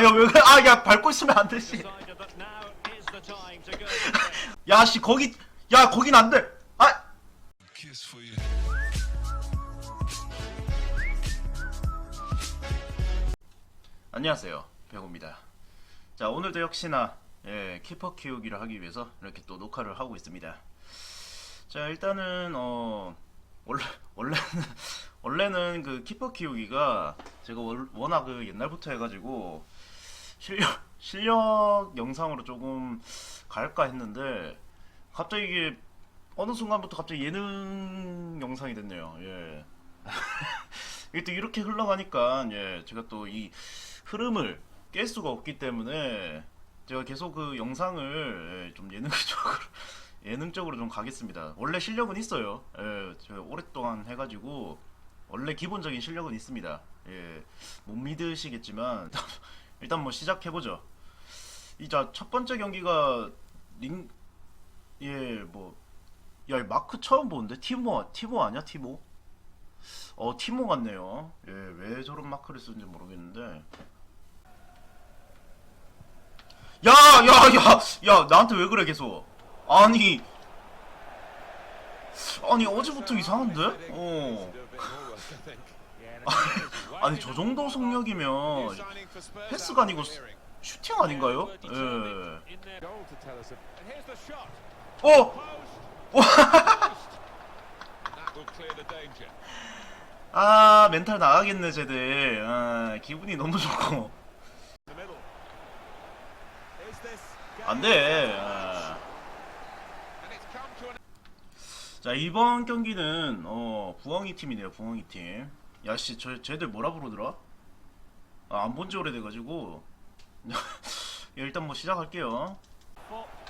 야, 야, 왜, 그래? 아, 야, 밟고 있으면 안 되지. 야, 씨, 거기, 야, 거긴 안 돼. 아. 안녕하세요. 배고입니다. 자, 오늘도 역시나, 예, 키퍼 키우기를 하기 위해서 이렇게 또 녹화를 하고 있습니다. 자, 일단은, 어, 원래, 원래는, 원래는 그 키퍼 키우기가 제가 월- 워낙 그 옛날부터 해가지고, 실력, 실력 영상으로 조금 갈까 했는데, 갑자기 이게, 어느 순간부터 갑자기 예능 영상이 됐네요. 예. 이게 또 이렇게 흘러가니까, 예, 제가 또 이 흐름을 깰 수가 없기 때문에, 제가 계속 그 영상을 예, 좀 예능적으로, 예능적으로 좀 가겠습니다. 원래 실력은 있어요. 예, 제가 오랫동안 해가지고, 원래 기본적인 실력은 있습니다. 예, 못 믿으시겠지만, 일단 뭐 시작해보죠. 이자 첫 번째 경기가 링, 예, 뭐, 야, 이 마크 처음 보는데? 티모, 티모 아니야? 티모? 어, 티모 같네요. 예, 왜 저런 마크를 쓰는지 모르겠는데. 야, 야, 야, 야, 나한테 왜 그래, 계속. 아니, 아니, 어제부터 이상한데? 어. 아니, 저 정도 속력이면 패스가 아니고 슈팅 아닌가요? 예. 어! 아, 멘탈 나가겠네, 쟤들. 아, 기분이 너무 좋고. 안 돼. 아. 자, 이번 경기는, 어, 부엉이 팀이네요, 부엉이 팀. 야, 씨, 저, 쟤들 뭐라 부르더라? 아, 안 본 지 오래돼가지고. 일단 뭐 시작할게요.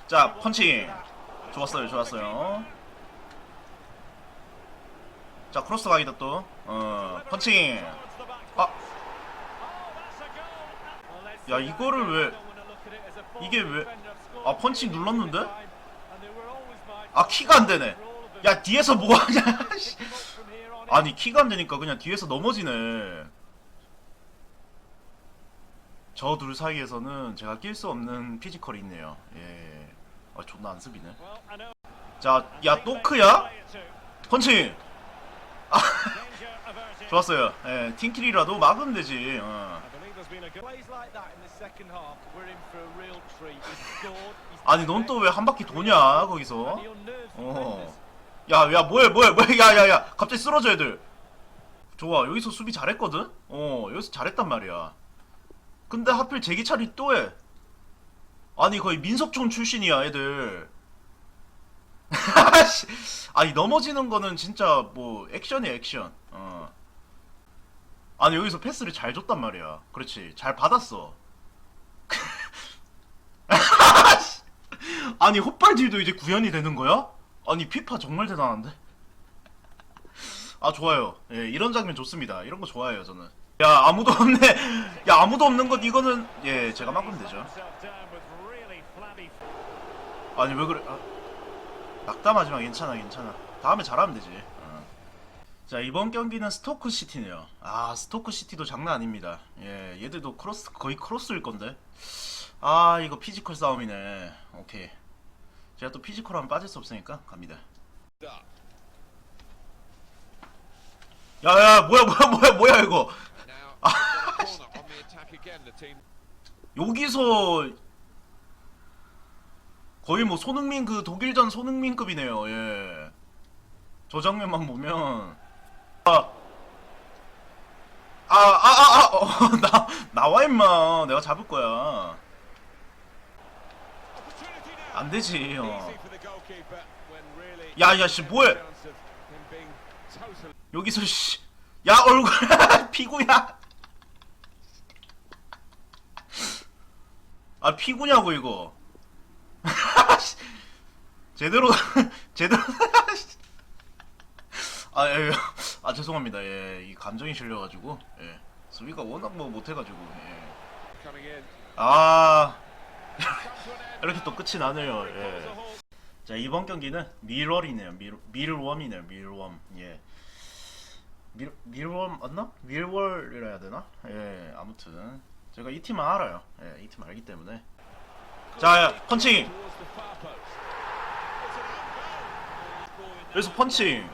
자, 펀칭. 좋았어요, 좋았어요. 자, 크로스 가기다 또. 어, 펀칭. 아. 야, 이거를 왜. 이게 왜. 아, 펀칭 눌렀는데? 아, 키가 안 되네. 야, 뒤에서 뭐 하냐. 씨. 아니, 키가 안 되니까 그냥 뒤에서 넘어지네. 저 둘 사이에서는 제가 낄 수 없는 피지컬이 있네요. 예. 아, 존나 안습이네. 자, 야, 또크야? 펀칭! 아, 좋았어요. 예, 팀킬이라도 막으면 되지. 어. 아니, 넌 또 왜 한 바퀴 도냐, 거기서? 어. 야, 야, 뭐해, 뭐해, 뭐해, 야, 야, 야, 갑자기 쓰러져, 애들. 좋아, 여기서 수비 잘했거든? 어, 여기서 잘했단 말이야. 근데 하필 제기차리 또 해. 아니, 거의 민석촌 출신이야, 애들. 씨. 아니, 넘어지는 거는 진짜 뭐, 액션이야, 액션. 어. 아니, 여기서 패스를 잘 줬단 말이야. 그렇지, 잘 받았어. 아니, 헛발질도 이제 구현이 되는 거야? 아니, 피파 정말 대단한데? 아, 좋아요. 예, 이런 장면 좋습니다. 이런 거 좋아해요, 저는. 야, 아무도 없네. 야, 아무도 없는 것, 이거는, 예, 제가 막으면 되죠. 아니, 왜 그래. 아, 낙담하지 마, 괜찮아, 괜찮아. 다음에 잘하면 되지. 어. 자, 이번 경기는 스토크 시티네요. 아, 스토크 시티도 장난 아닙니다. 예, 얘들도 크로스, 거의 크로스일 건데. 아, 이거 피지컬 싸움이네. 오케이. 제가 또 피지컬 하면 빠질 수 없으니까 갑니다. 야, 야, 뭐야, 뭐야, 뭐야, 뭐야, 이거. 여기서 거의 뭐 손흥민 그 독일전 손흥민급이네요. 예. 저 장면만 보면 아, 아, 아, 아, 아, 어, 나 나와 임마. 내가 잡을 거야. 안 되지. 어. 야, 야, 씨, 뭐해? 여기서 씨, 야 얼굴 피구야. 아 피구냐고 이거. 제대로 제대로. 아, 예, 예. 아 죄송합니다. 예, 이 감정이 실려가지고 예. 수비가 워낙 뭐 못해가지고 예. 아 이렇게 또 끝이 나네요. 예. 자 이번 경기는 밀월이네요. 밀 밀웜이네요. 밀웜. 예. 밀 밀웜 맞나? 밀월이라 해야 되나? 예. 아무튼 제가 이 팀은 알아요. 예, 이 팀 알기 때문에. 자, 펀칭. 여기서 펀칭.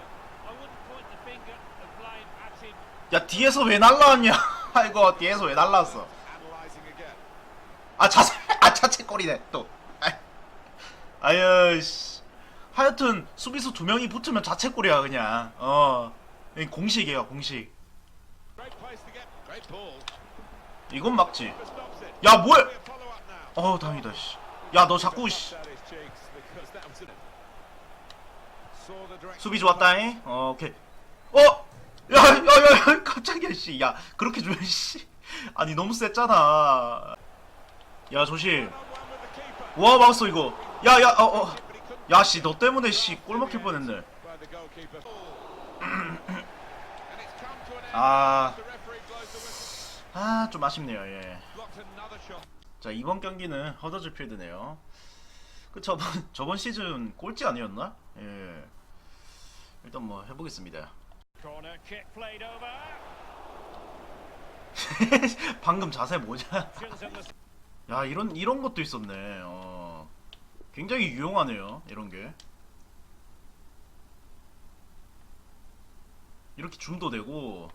야, 뒤에서 왜 날라왔냐? 아이고, 뒤에서 왜 날라왔어? 아, 자세, 아, 자체 골이네, 또. 아유, 씨. 하여튼, 수비수 두 명이 붙으면 자체 골이야, 그냥. 어. 이 공식이야, 공식. 이건 막지. 야, 뭐야? 어, 다행이다, 씨. 야, 너 자꾸, 씨. 수비 좋았다잉. 어, 오케이. 어! 야, 야, 야, 야, 갑자기, 씨. 야, 그렇게 주면, 씨. 아니, 너무 셌잖아. 야, 조심. 와, 막았어, 이거. 야, 야, 어, 어. 야, 씨, 너 때문에, 씨, 꼴 먹힐 뻔했네. 아, 아, 좀 아쉽네요, 예. 자, 이번 경기는 허더즈필드네요. 그 저번 저번 시즌 꼴찌 아니었나? 예. 일단 뭐 해보겠습니다. 방금 자세 뭐냐? 야 이런 이런 것도 있었네. 어. 굉장히 유용하네요. 이런 게. 이렇게 줌도 되고.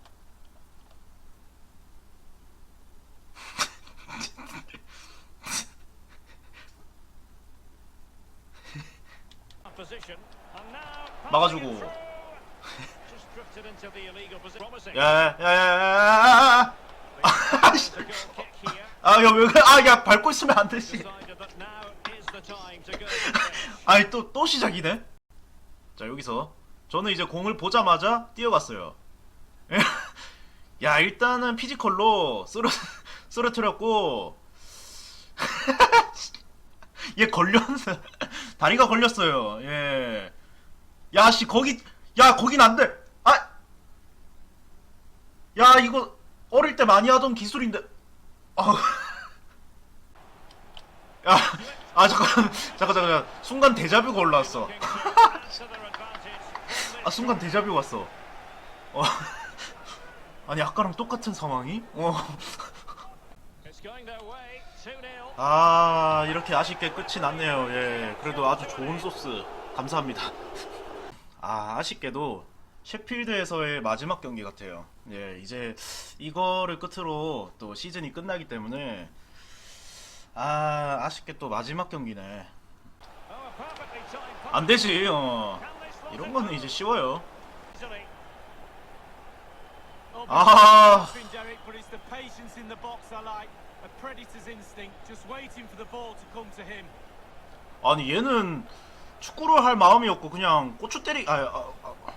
막아주고. passing it through. Just drifted into the illegal position. Promising. 야야야야야야. There's a goal kick here. 아 야 왜 그래? 아 야 밟고 있으면 안 되지. 아니 또또 시작이네. 자 여기서 저는 이제 공을 보자마자 뛰어갔어요. 야 일단은 피지컬로 쓰러 쓰러뜨렸고 얘 걸렸어 다리가 걸렸어요. 예. 야 씨 거기 야 거긴 안 돼. 아. 야 이거 어릴 때 많이 하던 기술인데. 아. 야. 아 잠깐 잠깐 잠깐 순간 데자뷰가 올라왔어. 아 순간 데자뷰 왔어. 어. 아니 아까랑 똑같은 상황이? 어. It's going their way. 2-0. 아 이렇게 아쉽게 끝이 났네요. 예. 그래도 아주 좋은 소스 감사합니다. 아 아쉽게도 셰필드에서의 마지막 경기 같아요. 예 이제 이거를 끝으로 또 시즌이 끝나기 때문에 아 아쉽게 또 마지막 경기네. Oh. 안 되지. 어. 이런 거는 이제 쉬워요. 아. 아니 얘는 축구를 할 마음이 없고 그냥 고추 때리 아, 아, 아.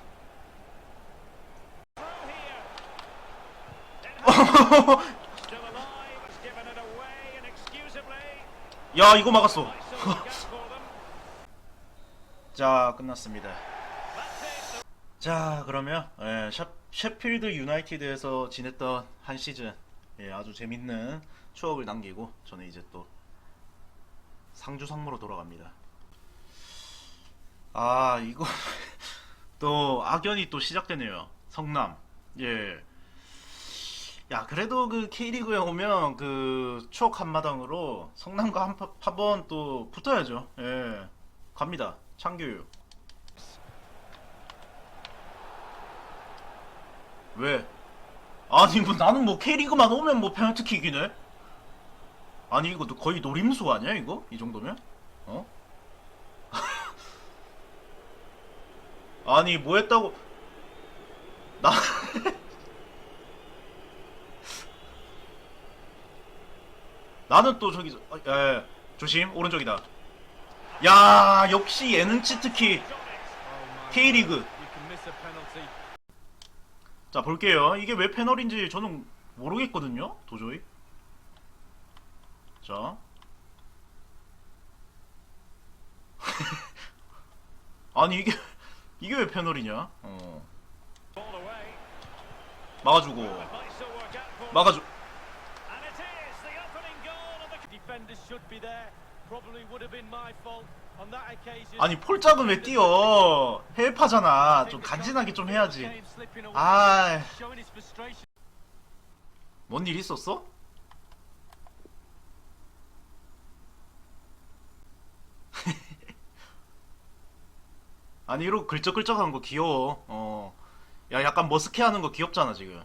야 이거 막았어. 자 끝났습니다. 자 그러면 예, 셰, 셰필드 유나이티드에서 지냈던 한 시즌 예, 아주 재밌는 추억을 남기고 저는 이제 또 상주 상무로 돌아갑니다 아 이거 또 악연이 또 시작되네요 성남 예. 야 그래도 그 K리그에 오면 그 추억 한마당으로 성남과 한번 또 붙어야죠 예 갑니다 창규 왜? 아니 뭐 나는 뭐 K리그만 오면 뭐 페널티킥이네? 아니 이거 거의 노림수 아니야 이거? 이 정도면? 어? 아니 뭐 했다고 나 나는 또 저기 야, 조심 오른쪽이다 야 역시 예능 치트키 K리그. 자 볼게요 이게 왜 패널인지 저는 모르겠거든요 도저히 자 아니 이게 이게 왜 패널이냐 어. 막아주고 It might still work out for them. 막아주 아니 폴짝은 왜 뛰어? 헬파잖아. 좀 간지나게 좀 해야지. 아. 뭔 일 있었어? 아니 이러고 글쩍글쩍한 거 귀여워. 어. 야 약간 머스케 하는 거 귀엽잖아 지금.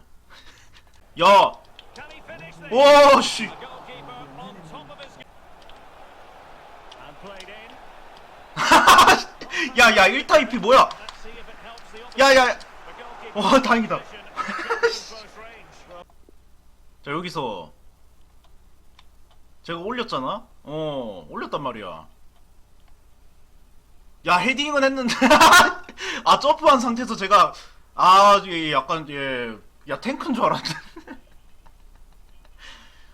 야. 와 씨. 야야 1타 2피 뭐야? 야야. 와 다행이다. 자 여기서 제가 올렸잖아. 어 올렸단 말이야. 야 헤딩은 했는데 아 점프한 상태에서 제가 아 예, 약간 예야 탱크인 줄 알았는데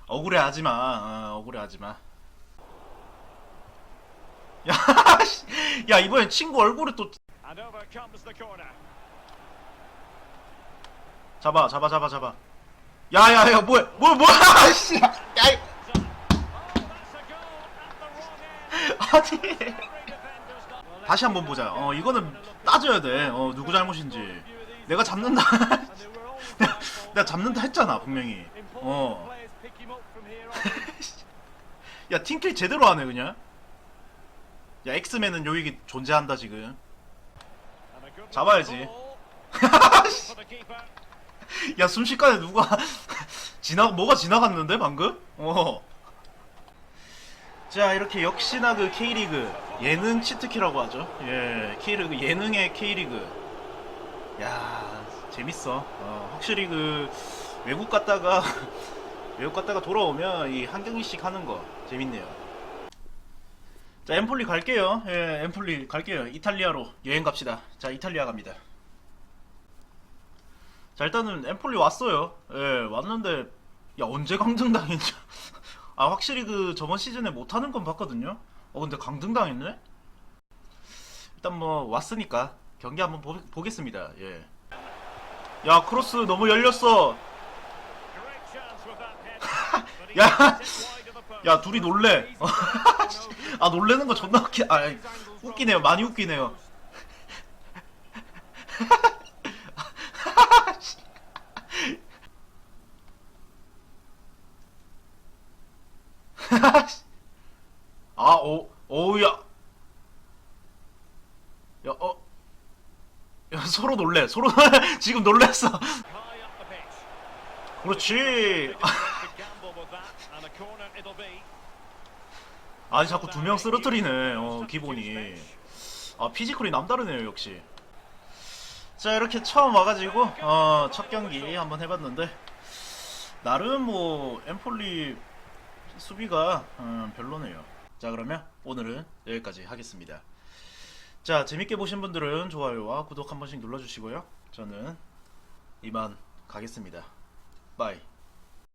억울해하지 마. 어, 억울해하지 마. 야, 씨. 야 이번엔 친구 얼굴에 또. 잡아 잡아 잡아 잡아. 야야야 뭐야 뭐야 뭐야 씨. 야 이- Oh. 아니. 다시 한번 보자. 어 이거는 따져야 돼. 어 누구 잘못인지. 내가 잡는다. 내가. 내가 잡는다 했잖아 분명히. Important 어. players pick him up from here on. 야 팀킬 제대로 하네 그냥. 야 엑스맨은 여기 존재한다 지금. 잡아야지. 야 순식간에 누가 지나 뭐가 지나갔는데 방금? 어. 자 이렇게 역시나 그 K리그 예능 치트키라고 하죠. 예 K리그 예능의 K리그. 야 재밌어. 어, 확실히 그 외국 갔다가 외국 갔다가 돌아오면 이 한 경기씩 하는 거 재밌네요. 자 엠폴리 갈게요. 예 엠폴리 갈게요. 이탈리아로 여행 갑시다. 자 이탈리아 갑니다. 자 일단은 엠폴리 왔어요. 예 왔는데 야 언제 강등당했냐? 아 확실히 그 저번 시즌에 못하는 건 봤거든요. 어 근데 강등당했네? 일단 뭐 왔으니까 경기 한번 보, 보겠습니다. 예. 야 크로스 너무 열렸어. 야, 야 둘이 놀래. 아 놀래는 거 존나 웃기. 아 웃기네요. 많이 웃기네요. 아, 오, 오우야. 야, 어. 야, 서로 놀래. 서로 지금 놀랬어. 그렇지. 아니 자꾸 두 명 쓰러뜨리네. 어, 기본이. 아, 피지컬이 남다르네요, 역시. 자, 이렇게 처음 와가지고 어, 첫 경기 한번 해봤는데 나름 뭐 엠폴리 수비가 음, 별로네요. 자, 그러면 오늘은 여기까지 하겠습니다. 자, 재밌게 보신 분들은 좋아요와 구독 한 번씩 눌러주시고요. 저는 이만 가겠습니다. 바이.